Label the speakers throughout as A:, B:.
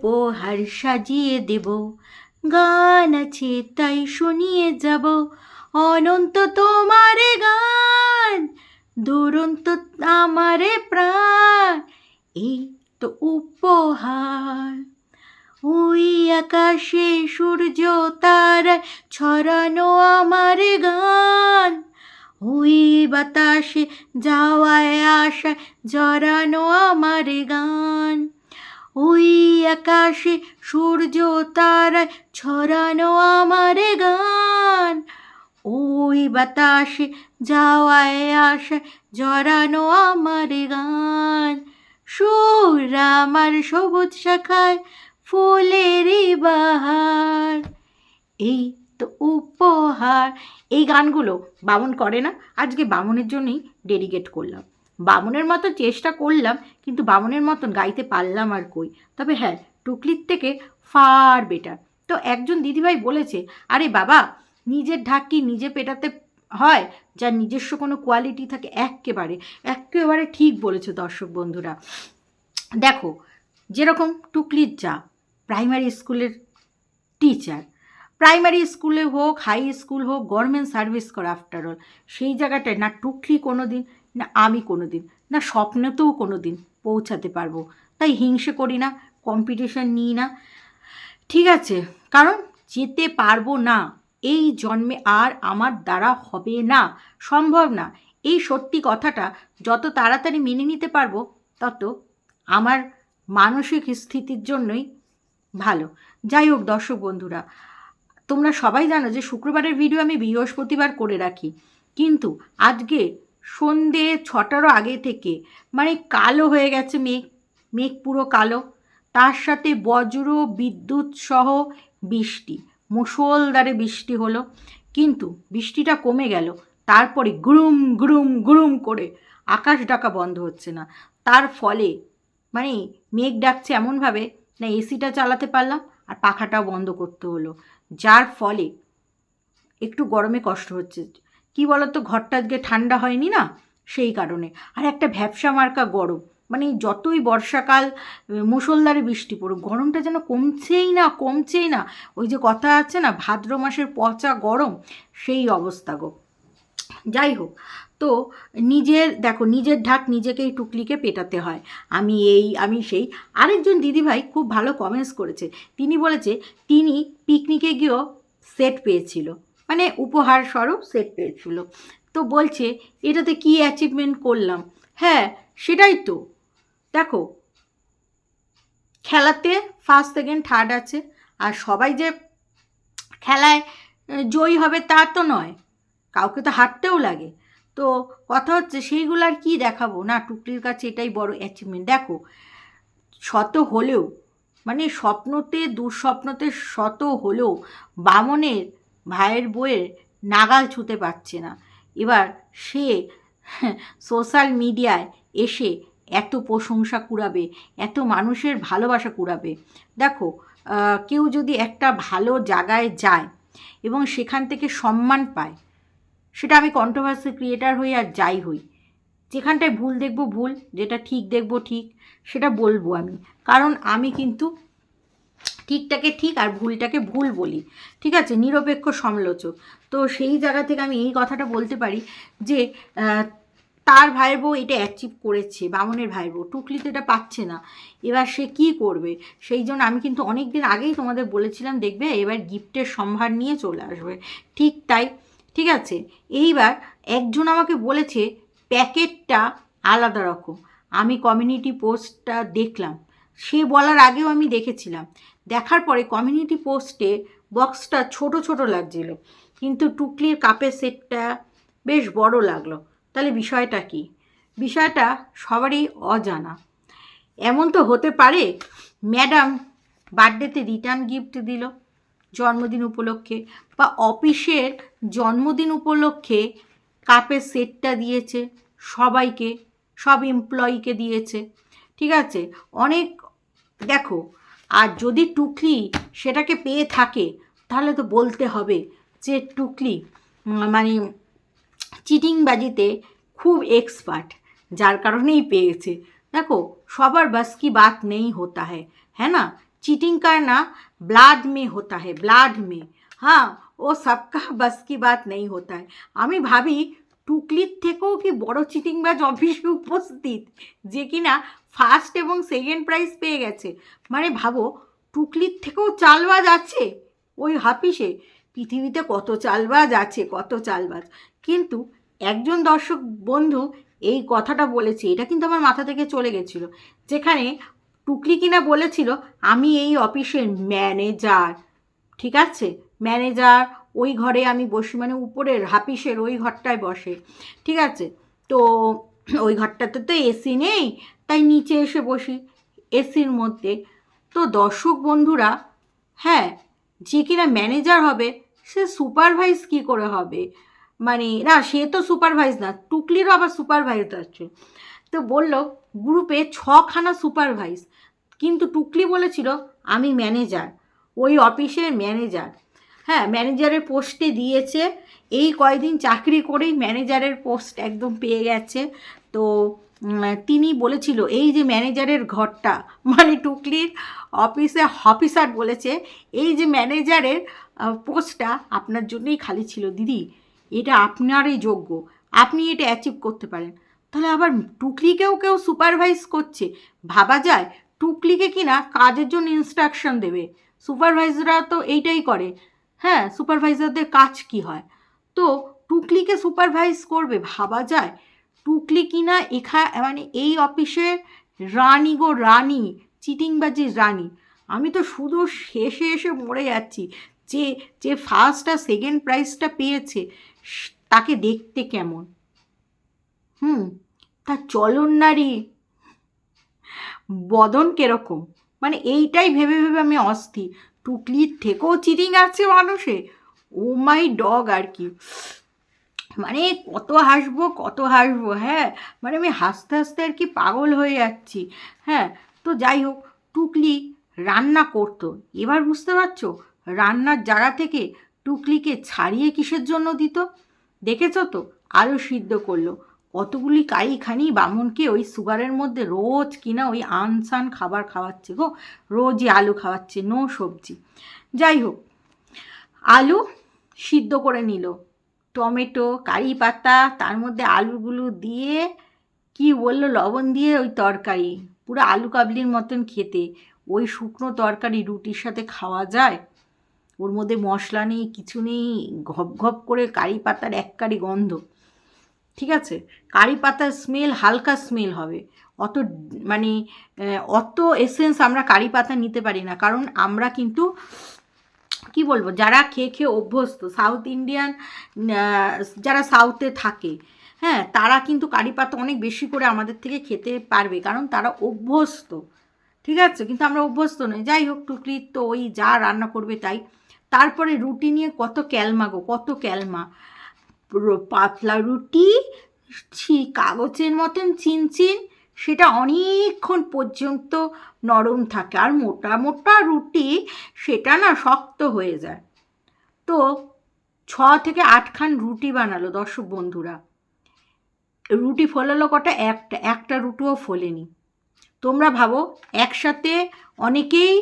A: উপহার সাজিয়ে দেব। গান আছে তাই শুনিয়ে যাব। অনন্ত তোমারে গান, দুরন্ত আমারে প্রাণ, এই তো উপহার। ওই আকাশে সূর্য তারা ছড়ানো আমার গান, ওই বাতাসে যাওয়ায় আসা জড়ানো আমার গান। ওই আকাশে সূর্য তারা ছড়ানো আমার গান। ওই বাতাসে যাওয়ায় আসা জড়ানো আমার গান। সুর আমার সবুজ শাখায় ফুলেরই বাহার। এই তো উপহার। এই গানগুলো বামন করে না, আজকে বামনের জন্যই ডেডিকেট করলাম। বামনের মতো চেষ্টা করলাম, কিন্তু বামনের মতন গাইতে পারলাম আর কই। তবে হ্যাঁ টুকলির থেকে ফার বেটার তো একজন দিদিভাই বলেছে, আরে বাবা, নিজের ঢাক নিজে পেটাতে হয়, যার নিজস্ব কোনো কোয়ালিটি থাকে একেবারে একেবারে ঠিক বলেছে দর্শক বন্ধুরা। দেখো, যেরকম টুকলির যা প্রাইমারি স্কুলের টিচার প্রাইমারি স্কুলে হোক হাই স্কুল হোক গভর্নমেন্ট সার্ভিস করে আফটার অল সেই জায়গাটায় না টুকলি কোনো দিন না আমি কোনো দিন না স্বপ্নেতেও কোনো দিন পৌঁছাতে পারব। তাই হিংসে করি না কম্পিটিশন নিই না। ঠিক আছে, কারণ যেতে পারব না, এই জন্মে আর আমার দ্বারা হবে না, সম্ভব না। এই সত্যি কথাটা যত তাড়াতাড়ি মেনে নিতে পারব, তত আমার মানসিক স্থিতির জন্যই ভালো। যাই হোক, দর্শক বন্ধুরা, তোমরা সবাই জানো যে শুক্রবারের ভিডিও আমি বৃহস্পতিবার করে রাখি। কিন্তু আজকে সন্ধে ছটারও আগে থেকে। মানে কালো হয়ে গেছে মেঘ মেঘ পুরো কালো। তার সাথে বজ্র, বিদ্যুৎ সহ বৃষ্টি, মুষলধারে বৃষ্টি হলো। কিন্তু বৃষ্টিটা কমে গেল। তারপরে গুরুম গুরুম গুরুম করে আকাশ ডাকা বন্ধ হচ্ছে না। তার ফলে মানে মেঘ ডাকছে এমনভাবে না এসিটা চালাতে পারলাম আর পাখাটাও বন্ধ করতে হলো। যার ফলে একটু গরমে কষ্ট হচ্ছে। কি বলতো, ঘরটা আজকে ঠান্ডা হয়নি না? সেই কারণে। আর একটা ভ্যাবসা মার্কা গরম। মানে যতই বর্ষাকাল মুষলধারে বৃষ্টি পড়ুক, গরমটা যেন কমছেই না কমছেই না। ওই যে কথা আছে না, ভাদ্র মাসের পচা গরম, সেই অবস্থা গো। যাই হোক, তো নিজের, দেখো, নিজের ঢাক নিজেকেই টুকলিকে পেটাতে হয়। আমি এই, আমি সেই। আরেকজন দিদিভাই খুব ভালো কমেন্টস করেছে। তিনি বলেছে, তিনি পিকনিকে গিয়েও সেট পেয়েছিল। মানে উপহার স্বরূপ সেট পেয়েছিল। তো বলছে, এটাতে কি অ্যাচিভমেন্ট করলাম? হ্যাঁ সেটাই তো। দেখো, খেলাতে ফার্স্ট সেকেন্ড থার্ড আছে। আর সবাই যে খেলায় জয়ী হবে তা তো নয়। কাউকে তো হারতেও লাগে। তো কথা হচ্ছে, সেইগুলো আর কী দেখাবো? না টুকলির কাছে এটাই বড় অ্যাচিভমেন্ট দেখো, শত হলেও মানে স্বপ্নতে, দুঃস্বপ্নতে শত হলেও বামনের ভাইয়ের বইয়ের নাগাল ছুতে পারছে না। এবার সে সোশ্যাল মিডিয়ায় এসে এত প্রশংসা কুড়াবে, এত মানুষের ভালোবাসা কুড়াবে। দেখো কেউ যদি একটা ভালো জায়গায় যায় এবং সেখান থেকে সম্মান পায়, সেটা আমি কন্ট্রোভার্সি ক্রিয়েটার হই আর যাই হই, যেখানটায় ভুল দেখব ভুল, যেটা ঠিক দেখব ঠিক, সেটা বলব আমি। কারণ আমি কিন্তু ঠিকটাকে ঠিক আর ভুলটাকে ভুল বলি, ঠিক আছে? নিরপেক্ষ সমালোচক। তো সেই জায়গা থেকে আমি এই কথাটা বলতে পারি যে তার ভাইয়ের বউ এটা অ্যাচিভ করেছে, বামনের ভাইয়ের বউ। টুকলি তো এটা পাচ্ছে না। এবার সে কি করবে? সেই জন্য আমি কিন্তু অনেক দিন আগেই তোমাদের বলেছিলাম, দেখবে, এবার গিফটের সম্ভার নিয়ে চলে আসবে। ঠিক তাই, ঠিক আছে? এইবার একজন আমাকে বলেছে, প্যাকেটটা আলাদা রকম। আমি কমিউনিটি পোস্টটা দেখলাম। সে বলার আগেও আমি দেখেছিলাম। দেখার পরে কমিউনিটি পোস্টে বক্সটা ছোট ছোট লাগছিল। কিন্তু টুকলির কাপের সেটটা বেশ বড় লাগল। তাহলে বিষয়টা কি? বিষয়টা সবারই অজানা। এমন তো হতে পারে ম্যাডাম বার্থডেতে রিটার্ন গিফট দিল জন্মদিন উপলক্ষে বা অফিসের জন্মদিন উপলক্ষে কাপের সেটটা দিয়েছে, সবাইকে, সব এমপ্লয়িকে দিয়েছে। ঠিক আছে? অনেক, দেখো আর যদি টুকলি সেটাকে পেয়ে থাকে তাহলে তো বলতে হবে যে টুকলি মানে চিটিংবাজিতে খুব এক্সপার্ট যার কারণেই পেয়েছে দেখো সবার বাস কি বাত নেই হতা হ্যাঁ হ্যাঁ না चीटिंग करना ब्लड में होता है ब्लड में हाँ ও সবকা বাস কি বাত নেই হতা है আমি ভাবি টুকলির থেকেও কি বড় চিটিংবাজ অফিসে উপস্থিত যে কিনা ফার্স্ট এবং সেকেন্ড প্রাইজ পেয়ে গেছে। মানে ভাবো, টুকলির থেকেও চালবাজ আছে ওই হাফিসে। পৃথিবীতে কত চালবাজ আছে, কত চালবাজ। কিন্তু একজন দর্শক বন্ধু এই কথাটা বলেছে, এটা কিন্তু আমার মাথা থেকে চলে গেছিল। যেখানে টুকলি কিনা বলেছিল, আমি এই অফিসের ম্যানেজার। ঠিক আছে? ম্যানেজার, ওই ঘরে আমি বসি মানে উপরের হাফিসের ওই ঘরটায় বসে। ঠিক আছে? তো ওই ঘরটাতে তো এসি নেই, তাই নিচে এসে বসি। এসির মধ্যে তো দর্শক বন্ধুরা হ্যাঁ যে কিনা ম্যানেজার হবে, সে সুপারভাইজ কী করে হবে? মানে না, সে তো সুপারভাইজ না টুকলিরও আবার সুপারভাইজ আছে। তো বলল, গ্রুপে ছখানা সুপারভাইজ কিন্তু টুকলি বলেছিল, আমি ম্যানেজার ওই অফিসের ম্যানেজার হ্যাঁ ম্যানেজারের পোস্টে দিয়েছে, এই কয়দিন চাকরি করেই ম্যানেজারের পোস্ট একদম পেয়ে গেছে। তো তিনি বলেছিল, এই যে ম্যানেজারের ঘরটা মানে টুকলির অফিসে অফিসার বলেছে, এই যে ম্যানেজারের পোস্টটা আপনার জন্যই খালি ছিল, দিদি। এটা আপনারই যোগ্য। আপনি এটা অ্যাচিভ করতে পারেন। তাহলে আবার টুকলিকেও কেউ সুপারভাইজ করছে? ভাবা যায়, টুকলিকে কিনা কাজের জন্য ইনস্ট্রাকশন দেবে? সুপারভাইজাররা তো এইটাই করে। হ্যাঁ সুপারভাইজারদের কাজ কি হয়? তো, টুকলিকে সুপারভাইজ করবে, ভাবা যায়। টুকলি কিনা এখা মানে এই অফিসের রানী গো রানী চিটিংবাজির রানী। আমি তো শুধু শেষে এসে মরে যাচ্ছি। যে যে ফার্স্ট আর সেকেন্ড প্রাইজটা পেয়েছে তাকে দেখতে কেমন? হুম তার চলন নারী বদন কীরকম? মানে এইটাই ভেবে ভেবে আমি অস্থির। টুকলির থেকেও চিটিং আছে মানুষে? ও মাই ডগ আর কি। মানে কত হাসবো কত হাসবো হ্যাঁ? মানে আমি হাসতে হাসতে আর কি পাগল হয়ে যাচ্ছি হ্যাঁ? তো যাই হোক, টুকলি রান্না করতো। এবার বুঝতে পারছ, রান্নার জায়গা থেকে টুকলিকে ছাড়িয়ে কিসের জন্য দিত? দেখেছ তো? আলু সিদ্ধ করল। কতগুলি কারি খানি বামুনকে ওই সুগারের মধ্যে রোজ কিনা ওই আনসান খাবার খাওয়াচ্ছে গো, রোজই আলু খাওয়াচ্ছে, নো সবজি। যাই হোক, আলু সিদ্ধ করে নিল। টমেটো কারি পাতা তার মধ্যে আলুগুলো দিয়ে কি বলল, লবণ দিয়ে ওই তরকারি, পুরো আলু কাবলির মতন খেতে। ওই শুকনো তরকারি রুটির সাথে খাওয়া যায়? ওর মধ্যে মশলা নেই, কিছু নেই, ঘপ ঘপ করে কারি পাতার এক কারি গন্ধ। ঠিক আছে? কারি পাতার স্মেল হালকা স্মেল হবে। অত মানে অত এসেন্স আমরা কারি পাতা নিতে পারি না। কারণ আমরা কিন্তু কি বলব? যারা খেয়ে খেয়ে অভ্যস্ত সাউথ ইন্ডিয়ান যারা সাউথে থাকে হ্যাঁ তারা কিন্তু কারি পাতা অনেক বেশি করে আমাদের থেকে খেতে পারবে, কারণ তারা অভ্যস্ত, ঠিক আছে? কিন্তু আমরা অভ্যস্ত নই। যাই হোক, টুকরি তো ওই যা রান্না করবে তাই। তারপরে রুটি নিয়ে কত ক্যালমা গো, কত ক্যালমা। পাতলা রুটি কাগজের মতন চিনচিন সেটা অনেকক্ষণ পর্যন্ত নরম থাকে। আর মোটা মোটা রুটি সেটা না শক্ত হয়ে যায়। তো ছ থেকে আটখান রুটি বানালো দর্শক বন্ধুরা। রুটি ফোলালো কটা? একটা একটা রুটিও ফোলেনি। তোমরা ভাবো, একসাথে অনেকেই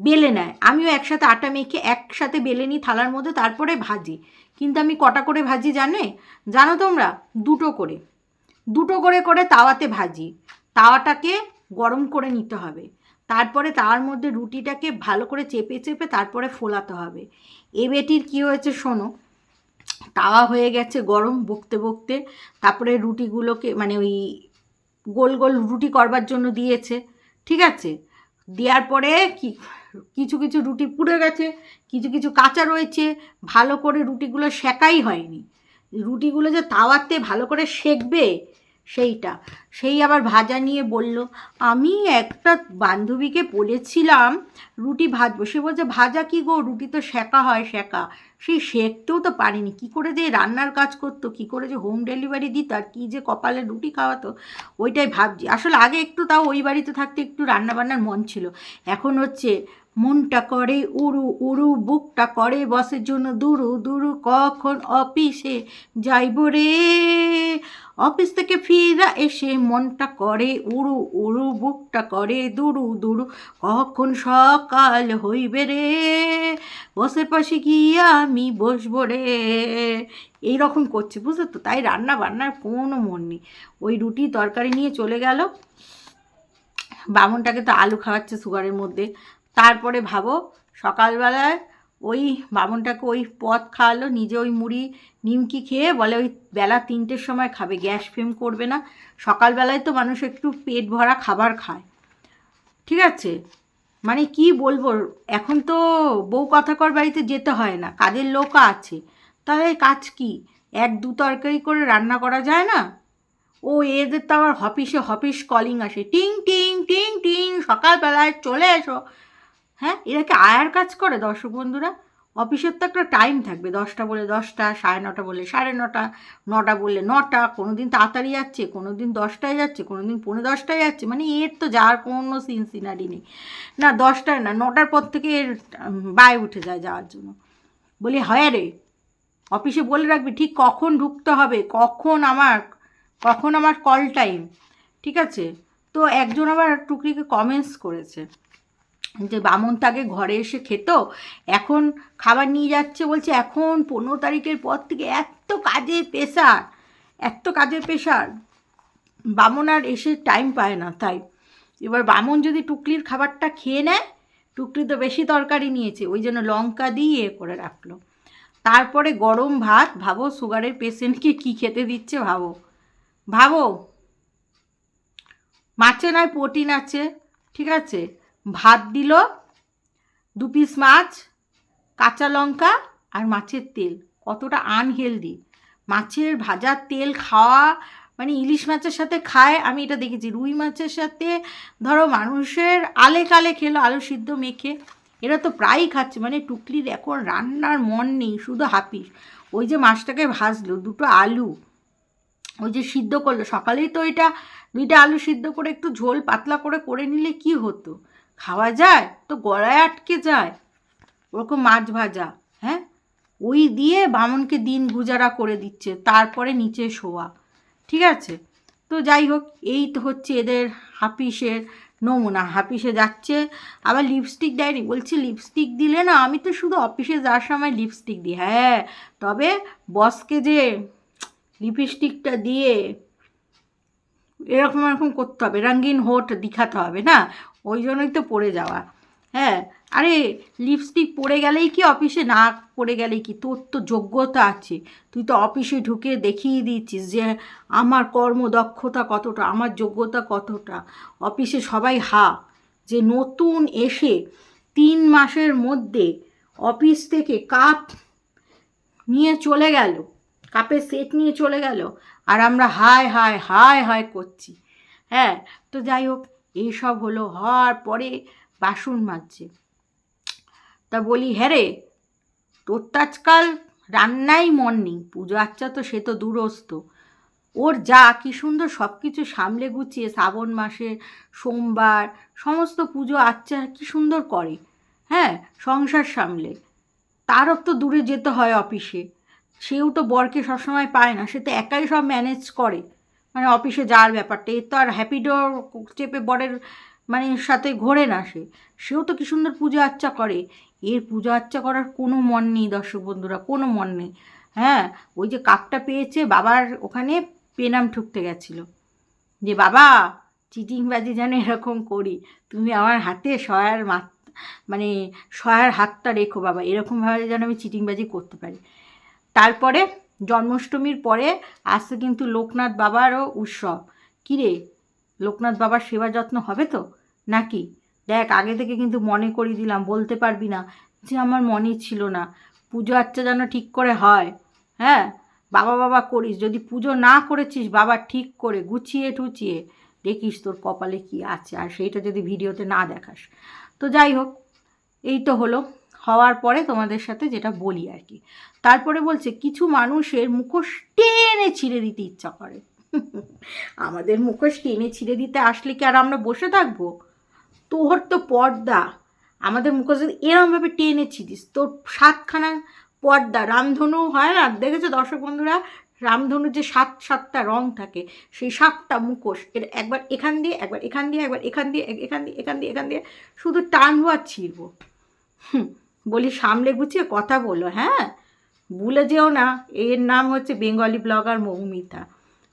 A: বেলে নেয়। আমিও একসাথে আটা মেখে একসাথে বেলে নিই থালার মধ্যে, তারপরে ভাজি। কিন্তু আমি কটা করে ভাজি জানে? জানো তোমরা? দুটো করে। দুটো করে করে তাওয়াতে ভাজি। তাওয়াটাকে গরম করে নিতে হবে। তারপরে তাওয়ার মধ্যে রুটিটাকে ভালো করে চেপে চেপে তারপরে ফোলাতে হবে। এ বেটির কী হয়েছে শোনো, তাওয়া হয়ে গেছে গরম বকতে বকতে। তারপরে রুটিগুলোকে মানে ওই গোল গোল রুটি করবার জন্য দিয়েছে, ঠিক আছে? দেওয়ার পরে কি, কিছু কিছু রুটি পুড়ে গেছে, কিছু কিছু কাঁচা রয়েছে, ভালো করে রুটিগুলো সেকাই হয়নি। রুটিগুলো যে তাওয়াতে ভালো করে সেকবে, সেইটা। সেই আবার ভাজা নিয়ে বলল, আমি একটা বান্ধবীকে বলেছিলাম, রুটি ভাজবো সে বলছে, ভাজা কি গো? রুটি তো সেকা হয় সেকা সেই শেখতেও তো পারিনি। কী করে যে রান্নার কাজ করতো, কী করে যে হোম ডেলিভারি দিত, আর কী যে কপালে রুটি খাওয়াতো, ওইটাই ভাবছি। আসলে আগে একটু তাও ওই বাড়িতে থাকতে একটু রান্নাবান্নার মন ছিল। এখন হচ্ছে মনটা করে, উড়ু উড়ু বুকটা করে, বসের জন্য দুরু দুরু কখন অফিসে যাইব রে? অফিস থেকে ফিরা এসে মনটা করে, উড়ু উড়ু বুকটা করে, দুরু দুরু কখন সকাল হইবে রে? বসের পাশে গিয়ে আমি বসবো রে। এইরকম করছে, বুঝলে তো? তাই রান্না বান্নার কোনো মন নেই। ওই রুটি তরকারি নিয়ে চলে গেল। বামনটাকে তো আলু খাওয়াচ্ছে সুগারের মধ্যে। তারপরে ভাবো, সকালবেলায় ওই বামনটাকে ওই পথ খাওয়ালো, নিজে ওই মুড়ি, নিমকি খেয়ে বলে ওই বেলা তিনটের সময় খাবে, গ্যাস ফেম করবে না। সকালবেলায় তো মানুষ একটু পেট ভরা খাবার খায়। ঠিক আছে? মানে কি বলব, এখন তো বউ কথাকর বাড়িতে যেতে হয় না, কাজের লোক আছে। তাহলে কাজ কি? এক দু তরকারি করে রান্না করা যায় না? ও, এদের তো আবার হপিসে হপিস কলিং আসে। টিং টিং টিং টিং, সকালবেলায় চলে এসো। হ্যাঁ এরা কি আয়ার কাজ করে? দর্শক বন্ধুরা, অফিসের তো একটা টাইম থাকবে। দশটা বলে দশটা, সাড়ে নটা বলে সাড়ে নটা নটা বললে নটা কোনো দিন তাড়াতাড়ি যাচ্ছে কোনো দিন দশটায় যাচ্ছে কোনো দিন পৌনে দশটায় যাচ্ছে মানে এর তো যাওয়ার কোনো সিন সিনারি নেই। না, দশটায় না, নটার পর থেকে এর বায়ে উঠে যায় যাওয়ার জন্য। বলি, হয় রে, অফিসে বলে রাখবি, ঠিক কখন ঢুকতে হবে, কখন আমার কখন আমার কল টাইম ঠিক আছে? তো একজন আবার টুকরিকে কমেন্টস করেছে। যে বামন তাকে ঘরে এসে খেত, এখন খাবার নিয়ে যাচ্ছে বলছে, এখন পনেরো তারিখের পর থেকে এত কাজের প্রেশার এত কাজের প্রেশার। বামন আর এসে টাইম পায় না, তাই। এবার বামন যদি টুকলির খাবারটা খেয়ে নেয়, টুকলি তো বেশি তরকারি নিয়েছে, ওই জন্য লঙ্কা দিয়ে এ করে রাখল। তারপরে গরম ভাত, ভাবো সুগারের পেশেন্টকে কি খেতে দিচ্ছে, ভাবো। ভাবো, মাছে নয়, প্রোটিন আছে, ঠিক আছে? ভাত দিল, দু পিস মাছ, কাঁচা লঙ্কা আর মাছের তেল। কতটা আনহেলদি মাছের ভাজার তেল খাওয়া মানে ইলিশ মাছের সাথে খায়, আমি এটা দেখেছি। রুই মাছের সাথে ধরো মানুষের আলে কালে খেলো, আলু সিদ্ধ মেখে। এরা তো প্রায়ই খাচ্ছে মানে টুকলির এখন রান্নার মন নেই, শুধু হাপিস। ওই যে মাছটাকে ভাজলো, দুটো আলু, ওই যে সিদ্ধ করল। সকালেই তো এটা দুইটা আলু সিদ্ধ করে একটু ঝোল পাতলা করে করে নিলে কি হতো? খাওয়া যায় তো গলায় আটকে যায়। ওরকম মাছ ভাজা হ্যাঁ? ওই দিয়ে বামনকে দিন গুজারা করে দিচ্ছে, তারপরে নিচে শোয়া, ঠিক আছে? তো যাই হোক, এই তো হচ্ছে এদের হাপিসের নমুনা। হাপিসে যাচ্ছে, আবার লিপস্টিক দেয়নি বলছি লিপস্টিক দিলে না, আমি তো শুধু অফিসে যাওয়ার সময় লিপস্টিক দিই হ্যাঁ? তবে বসকে যে লিপস্টিকটা দিয়ে এরকম এরকম করতে হবে, রঙিন হোট দেখাতে হবে না? ওই জন্যই তো পড়ে যাওয়া। হ্যাঁ আরে লিপস্টিক পরে গেলেই কি অফিসে না, পরে গেলেই কি? তোর তো যোগ্যতা আছে। তুই তো অফিসে ঢুকে দেখিয়ে দিচ্ছিস যে আমার কর্মদক্ষতা কতটা, আমার যোগ্যতা কতটা। অফিসে সবাই হা। যে নতুন এসে তিন মাসের মধ্যে অফিস থেকে কাপ নিয়ে চলে গেল কাপের সেট নিয়ে চলে গেল, আর আমরা হায় হায় হায় হায় করছি। হ্যাঁ তো যাই হোক এইসব হলো হওয়ার পরে বাসন মাজছে। তা বলি হ্যাঁ রে, তোর তো আজকাল রান্নাই মন নেই, পুজো আচ্চা তো সে তো দূরস্থ ওর যা কি সুন্দর সব কিছু সামলে গুছিয়ে শ্রাবণ মাসে, সোমবার, সমস্ত পুজো আচ্চা কি সুন্দর করে হ্যাঁ সংসার সামলে। তারও তো দূরে যেতে হয় অফিসে। সেও তো বরকে সবসময় পায় না, সে তো একাই সব ম্যানেজ করে। মানে অফিসে যাওয়ার ব্যাপারটা এর তো আর হ্যাপিডোর চেপে বরের মানে সাথে ঘোরে না সে। সেও তো কি সুন্দর পুজো আচ্চা করে। এর পুজো আচ্চা করার কোনো মন নেই দর্শক বন্ধুরা, কোনো মন নেই। হ্যাঁ ওই যে কাপটা পেয়েছে, বাবার ওখানে পেনাম ঠুকতে গেছিল। যে, বাবা, চিটিংবাজি যেন এরকম করি। তুমি আমার হাতে সয়ার মাত মানে সয়ার হাতটা রেখো বাবা, এরকমভাবে যেন আমি চিটিংবাজি করতে পারি। তারপরে জন্মাষ্টমীর পরে আসছে কিন্তু লোকনাথ বাবারও উৎসব। কিরে লোকনাথ বাবার সেবা যত্ন হবে তো? নাকি? দেখ, আগে থেকে কিন্তু মনে করিয়ে দিলাম, বলতে পারবি না যে আমার মনে ছিল না। পুজো আচ্চা যেন ঠিক করে হয়। হ্যাঁ? বাবা বাবা করিস, যদি পুজো না করেছিস, বাবা ঠিক করে গুছিয়ে টুচিয়ে দেখিস তোর কপালে কি আছে। আর সেইটা যদি ভিডিওতে না দেখাস। তো যাই হোক, এই তো হলো। হওয়ার পরে তোমাদের সাথে যেটা বলি আর কি। তারপরে বলছে কিছু মানুষের মুখোশ টেনে ছিঁড়ে দিতে ইচ্ছা করে। আমাদের মুখোশ টেনে ছিঁড়ে দিতে আসলে কি আর আমরা বসে থাকব? তোর তো পর্দা। আমাদের মুখোশ যদি এরমভাবে টেনে ছিঁড়িস তোর সাতখানা পর্দা। রামধনু হয় না দেখেছ দর্শক বন্ধুরা রামধনুর যে সাত সাতটা রং থাকে সেই সাতটা মুখোশ এর একবার এখান দিয়ে একবার এখান দিয়ে একবার এখান দিয়ে এখান দিয়ে এখান দিয়ে এখান দিয়ে শুধু টানবো আর ছিঁড়বো। হুম, বলি, সামলে গুছিয়ে কথা বলো হ্যাঁ? ভুলে যেও না, এর নাম হচ্ছে বেঙ্গলি ব্লগার মৌমিতা।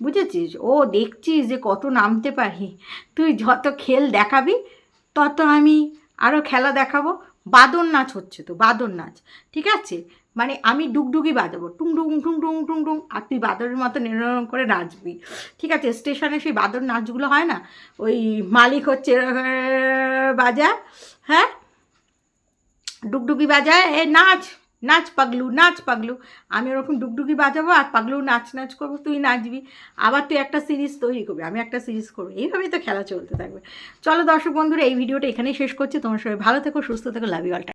A: বুঝেছিস? ও দেখছিস যে কত নামতে পারি। তুই যত খেল দেখাবি, তত আমি আরও খেলা দেখাবো। বাদর নাচ হচ্ছে তো বাদর নাচ, ঠিক আছে? মানে আমি ডুগডুগি বাজাবো, টুং টুং টুং টুং টুং টুং, আর তুই বাদরের মতো নিরম করে নাচবি। ঠিক আছে? স্টেশনে সেই বাদর নাচগুলো হয় না? ওই মালিক হচ্ছে, বাজা হ্যাঁ? ডুগডুগি বাজায়, এ নাচ নাচ পাগলু নাচ পাগলু। আমি ওরকম ডুগডুগি বাজাবো আর পাগলু নাচ নাচ করব, তুই নাচবি। আবার তুই একটা সিরিজ তৈরি করবি, আমি একটা সিরিজ করব। এইভাবেই তো খেলা চলতে থাকবে। চলো দর্শক বন্ধুরা, এই ভিডিওটা এখানেই শেষ করছি। তোমার সবাই ভালো থেকো, সুস্থ থেকো লাভ ইউ